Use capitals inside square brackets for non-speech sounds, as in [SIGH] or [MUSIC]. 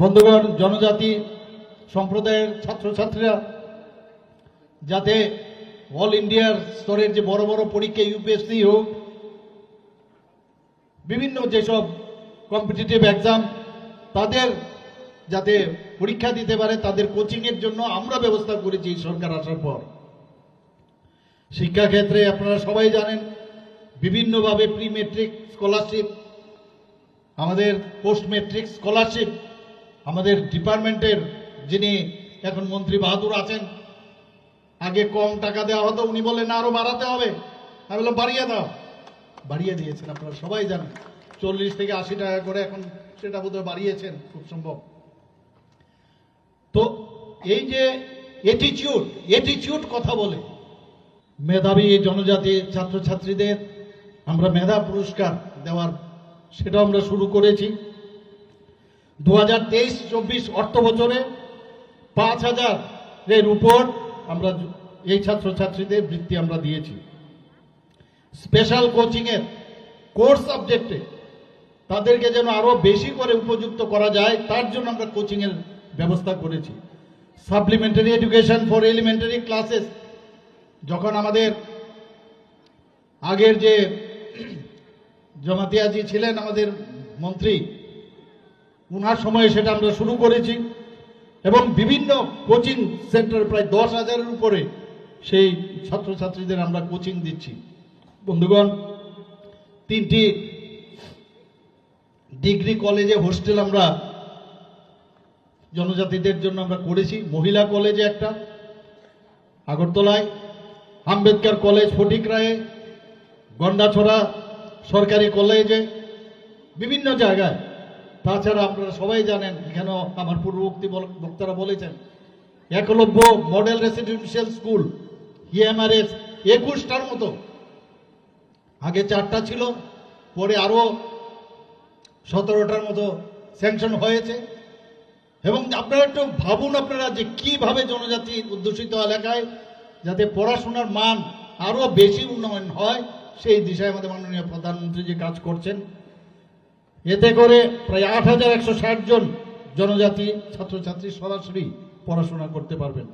বন্ধুগণ, জনজাতি, সম্প্রদায়ের ছাত্রছাত্রীরা, যাতে অল ইন্ডিয়ার স্তরের যে বড় বড় পরীক্ষা ইউপিএসসি হোক, বিভিন্ন যেসব কম্পিটিটিভ এক্সাম তাদের যাতে পরীক্ষা দিতে পারে, তাদের কোচিংয়ের জন্য আমরা ব্যবস্থা করেছি সরকার আসার পর। শিক্ষাক্ষেত্রে আপনারা সবাই জানেন, বিভিন্নভাবে প্রি মেট্রিক স্কলারশিপ আমাদের পোস্ট মেট্রিক স্কলারশিপ আমাদের ডিপার্টমেন্টের যিনি এখন মন্ত্রী বাহাদুর আছেন, আগে কম টাকা দেওয়া হতো, উনি বললেন, না, আরও বাড়াতে হবে। আমি বললাম, বাড়িয়ে দাও। বাড়িয়ে দিয়েছেন, আপনারা সবাই জানেন। চল্লিশ থেকে আশি টাকা করে এখন সেটা বোধহয় বাড়িয়েছেন, খুব সম্ভব। তো এই যে এটিচিউড এটিচিউড কথা বলে, মেধাবী জনজাতি ছাত্রছাত্রীদের আমরা মেধা পুরস্কার দেওয়ার সেটা আমরা শুরু করেছি। দু হাজার তেইশ, চব্বিশ অর্থ বছরে পাঁচ হাজারের উপর আমরা এই ছাত্রছাত্রীদের বৃত্তি আমরা দিয়েছি। স্পেশাল কোচিংয়ের কোর্স সাবজেক্টে তাদেরকে যেন আরও বেশি করে উপযুক্ত করা যায়, তার জন্য আমরা কোচিংয়ের ব্যবস্থা করেছি। Supplementary education for elementary classes, যখন আমাদের আগের যে [CLEARS THROAT] জমাতিয়াজি ছিলেন, আমাদের মন্ত্রী উনার সময়ে সেটা আমরা শুরু করেছি। এবং বিভিন্ন কোচিং সেন্টার প্রায় দশ হাজারের উপরে সেই ছাত্রছাত্রীদের আমরা কোচিং দিচ্ছি। বন্ধুগণ, তিনটি ডিগ্রি কলেজে হোস্টেল আমরা জনজাতিদের জন্য আমরা করেছি। মহিলা কলেজে একটা, আগরতলায়, আম্বেদকর কলেজ, ফটিকরায়ে, গন্ডাছড়া সরকারি কলেজে, বিভিন্ন জায়গায়। তাছাড়া আপনারা সবাই জানেন, এখানেও আমার পূর্ববর্তী বক্তারা বলেছেন, Eklavya model residential school EMRS একুশটার মতো। আগে চারটা ছিল, পরে আরও সতেরোটার মতো স্যাংশন হয়েছে। এবং আপনারা একটু ভাবুন আপনারা যে কীভাবে জনজাতি অধ্যুষিত এলাকায় যাতে পড়াশোনার মান আরও বেশি উন্নয়ন হয়, সেই দিশায় আমাদের মাননীয় প্রধানমন্ত্রী যে কাজ করছেন এতে করে প্রায় আট হাজার একশো ষাট জন জনজাতি ছাত্রছাত্রী সরাসরি পড়াশোনা করতে পারবেন।